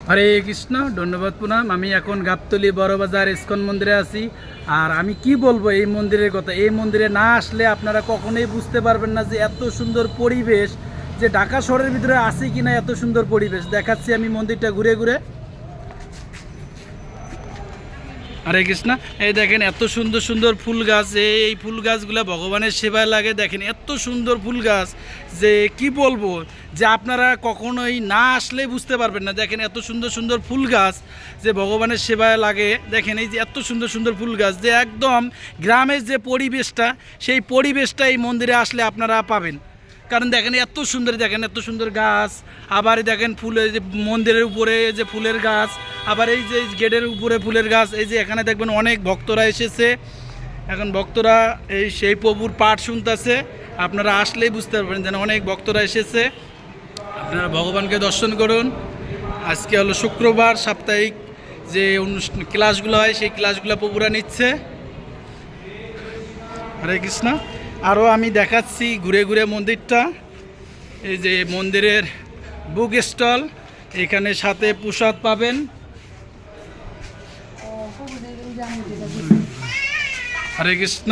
হরে কৃষ্ণ, ধন্যবাদ পুনাম। আমি এখন গাবতলি বড়বাজার ইস্কন মন্দিরে আছি। আর আমি কি বলব, এই মন্দিরের কথা। এই মন্দিরে না আসলে আপনারা কখনোই বুঝতে পারবেন না যে এত সুন্দর পরিবেশ, যে ঢাকা শহরের ভিতরে আছে কিনা এত সুন্দর পরিবেশ। দেখাচ্ছি আমি মন্দিরটা ঘুরে ঘুরে। হরে কৃষ্ণ। এই দেখেন এত সুন্দর সুন্দর ফুল গাছ, এই- ফুল গাছগুলো ভগবানের সেবায় লাগে। দেখেন এত সুন্দর ফুল গাছ যে কি বলব, যে আপনারা কখনোই না আসলে বুঝতে পারবেন না। দেখেন এত সুন্দর সুন্দর ফুল গাছ যে ভগবানের সেবায় লাগে। দেখেন এই যে এত সুন্দর সুন্দর ফুল গাছ যে একদম গ্রামের যে পরিবেশটা, সেই পরিবেশটা এই মন্দিরে আসলে আপনারা পাবেন। কারণ দেখেন এত সুন্দর, দেখেন এত সুন্দর গাছ, আবার দেখেন ফুলের যে মন্দিরের উপরে যে ফুলের গাছ, আবার এই যে গেটের উপরে ফুলের গাছ, এই যে এখানে দেখবেন অনেক ভক্তরা এসেছে। এখন ভক্তরা এই সেই প্রভুর পাঠ শুনতেছে, আপনারা আসলেই বুঝতে পারবেন যেন অনেক ভক্তরা এসেছে। আপনারা ভগবানকে দর্শন করুন। আজকে হলো শুক্রবার, সাপ্তাহিক যে অনুষ্ঠান, ক্লাসগুলো হয়, সেই ক্লাসগুলো প্রভুরা নিচ্ছে। হরে কৃষ্ণ। আরও আমি দেখাচ্ছি ঘুরে ঘুরে মন্দিরটা। এই যে মন্দিরের বুক স্টল এখানে সাথে প্রসাদ পাবেন। হরে কৃষ্ণ।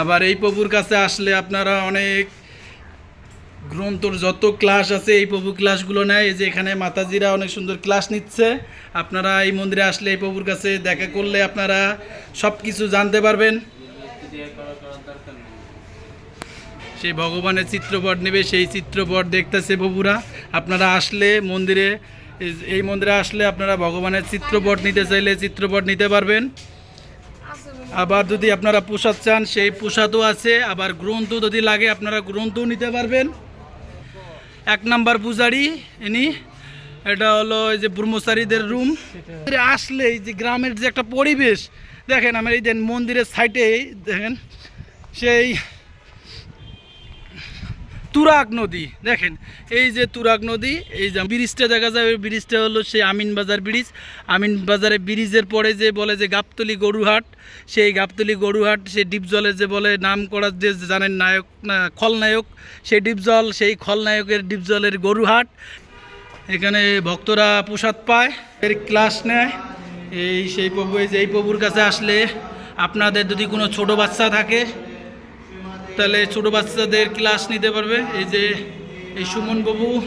আবার এই প্রভুর কাছে আসলে আপনারা অনেক গ্রন্থর যত ক্লাস আছে, এই প্রভু ক্লাসগুলো নেয়। এই যে এখানে মাতাজিরা অনেক সুন্দর ক্লাস নিচ্ছে। আপনারা এই মন্দিরে আসলে এই প্রভুর কাছে দেখা করলে আপনারা সব কিছু জানতে পারবেন। সেই ভগবানের চিত্রপট নেবে, সেই চিত্রপট দেখতেছে প্রভুরা আপনারা আসলে মন্দিরে, এই- এই মন্দিরে আসলে আপনারা ভগবানের চিত্রপট নিতে চাইলে চিত্রপট নিতে পারবেন। আবার যদি আপনারা প্রসাদ চান, সেই প্রসাদও আছে। আবার গ্রন্থ যদি লাগে, আপনারা গ্রন্থও নিতে পারবেন। এক নাম্বার পূজারি, ইনি, এটা হলো এই যে ব্রহ্মচারীদের রুম আসলে এই যে গ্রামের যে একটা পরিবেশ, দেখেন আমার এই যে মন্দিরের সাইডে দেখেন, সেই তুরাগ নদী, দেখেন, এই যে তুরাগ নদী, এই যে ব্রিজটা দেখা যায়, ওই ব্রিজটা হলো সেই আমিন বাজার ব্রিজ। আমিন বাজারে ব্রিজের পরে যে বলে যে গাবতলি গরুহাট, সেই গাবতলি গরুহাট, সেই ডিপজলের যে বলে নাম করার যে জানেন নায়ক খলনায়ক, সেই ডিপজল, সেই খলনায়কের ডিপজলের গরুহাট। এখানে ভক্তরা প্রসাদ পায়, এর ক্লাস নেয়। এই সেই প্রভু, এই যে এই প্রভুর কাছে আসলে আপনাদের যদি কোনো ছোট বাচ্চা থাকে তাহলে ছোট বাচ্চাদের ক্লাস নিতে পারবে। এই যে, এই সুমন বাবু,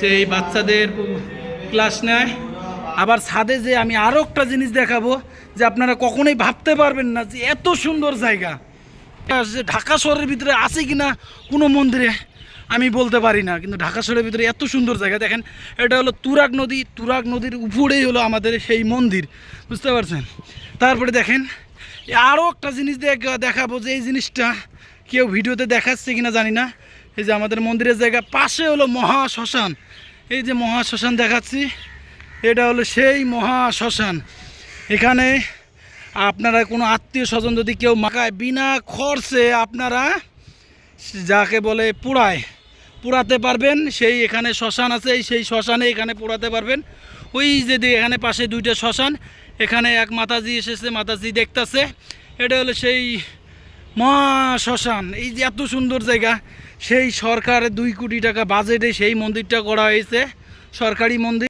সেই বাচ্চাদের ক্লাস নেয়। আবার ছাদে যে আমি আরও একটা জিনিস দেখাবো, যে আপনারা কখনোই ভাবতে পারবেন না যে এত সুন্দর জায়গা। যে ঢাকা শহরের ভিতরে আছে কি না কোনো মন্দিরে আমি বলতে পারি না। কিন্তু ঢাকা শহরের ভিতরে এত সুন্দর জায়গা। দেখেন, এটা হলো তুরাগ নদী। তুরাগ নদীর উপরেই হলো আমাদের সেই মন্দির। বুঝতে পারছেন? তারপরে দেখেন আরও একটা জিনিস দেখ- দেখাবো যে এই জিনিসটা কেউ ভিডিওতে দেখাচ্ছে কিনা জানি না। এই যে আমাদের মন্দিরের জায়গা পাশে হলো মহা শ্মশান। এই যে মহা শ্মশান দেখাচ্ছি, এটা হলো সেই মহা শ্মশান। এখানে আপনারা কোনো আত্মীয় স্বজন যদি কেউ মাকায় বিনা খরচে আপনারা যাকে বলে পোড়ায়, পোড়াতে পারবেন। সেই এখানে শ্মশান আছে, সেই শ্মশানে এখানে পোড়াতে পারবেন। ওই যে এখানে পাশে দুইটা শ্মশান, এখানে এক মাতাজি এসেছে, মাতাজি দেখতাছে। এটা হলো সেই মহা শ্মশান, এই যে এত সুন্দর জায়গা। সেই সরকার দুই কোটি টাকা বাজেটে সেই মন্দিরটা করা হয়েছে। সরকারি মন্দির